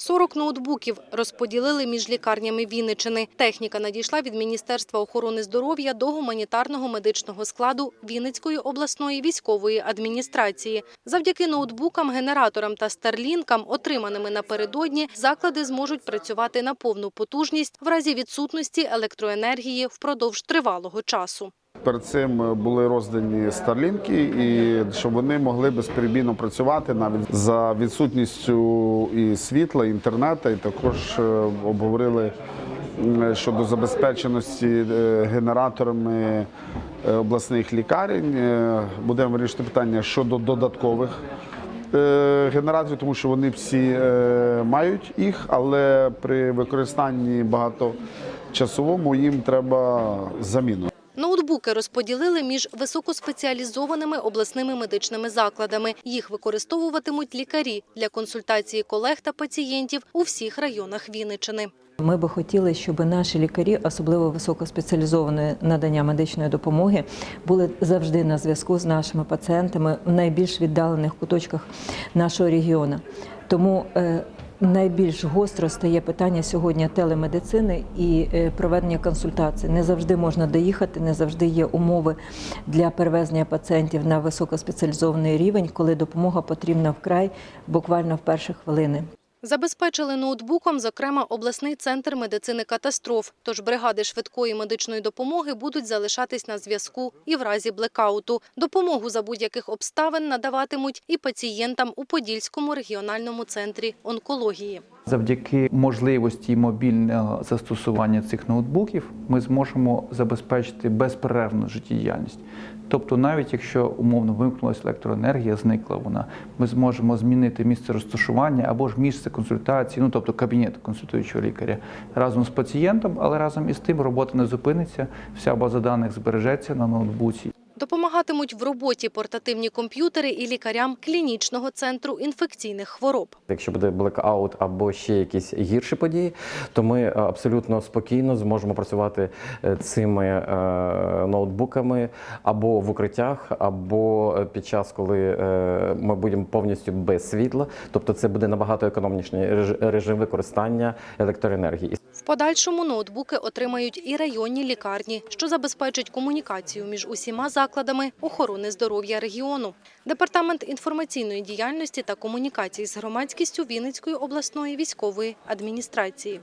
40 ноутбуків розподілили між лікарнями Вінничини. Техніка надійшла від Міністерства охорони здоров'я до гуманітарного медичного складу Вінницької обласної військової адміністрації. Завдяки ноутбукам, генераторам та старлінкам, отриманими напередодні, заклади зможуть працювати на повну потужність в разі відсутності електроенергії впродовж тривалого часу. Перед цим були роздані старлінки, і щоб вони могли безперебійно працювати навіть за відсутністю і світла, і інтернету. І також е, обговорили щодо забезпеченості е, генераторами е, обласних лікарень. Е, Будемо вирішити питання щодо додаткових е, генераторів, тому що вони всі е, мають їх, але при використанні багаточасовому їм треба заміну. Ноутбуки розподілили між високоспеціалізованими обласними медичними закладами. Їх використовуватимуть лікарі для консультації колег та пацієнтів у всіх районах Вінничини. Ми би хотіли, щоб наші лікарі, особливо високоспеціалізованої надання медичної допомоги, були завжди на зв'язку з нашими пацієнтами в найбільш віддалених куточках нашого регіону. Тому е, найбільш гостро стає питання сьогодні телемедицини і е, проведення консультацій. Не завжди можна доїхати, не завжди є умови для перевезення пацієнтів на високоспеціалізований рівень, коли допомога потрібна вкрай буквально в перші хвилини. Забезпечили ноутбуком, зокрема, обласний центр медицини катастроф. Тож бригади швидкої медичної допомоги будуть залишатись на зв'язку і в разі блекауту. Допомогу за будь-яких обставин надаватимуть і пацієнтам у Подільському регіональному центрі онкології. Завдяки можливості мобільного застосування цих ноутбуків ми зможемо забезпечити безперервну життєдіяльність. Тобто, навіть якщо умовно вимкнулася електроенергія, зникла вона, ми зможемо змінити місце розташування або ж місце консультації, ну тобто кабінет консультуючого лікаря разом з пацієнтом, але разом із тим робота не зупиниться, вся база даних збережеться на ноутбуці. Допомагатимуть в роботі портативні комп'ютери і лікарям клінічного центру інфекційних хвороб. Якщо буде блекаут або ще якісь гірші події, то ми е, абсолютно спокійно зможемо працювати е, цими е, ноутбуками або в укриттях, або під час, коли ми будемо повністю без світла. Тобто це буде набагато економніший режим використання електроенергії. В подальшому ноутбуки отримають і районні лікарні, що забезпечить комунікацію між усіма закладами охорони здоров'я регіону. Департамент інформаційної діяльності та комунікації з громадськістю Вінницької обласної військової адміністрації.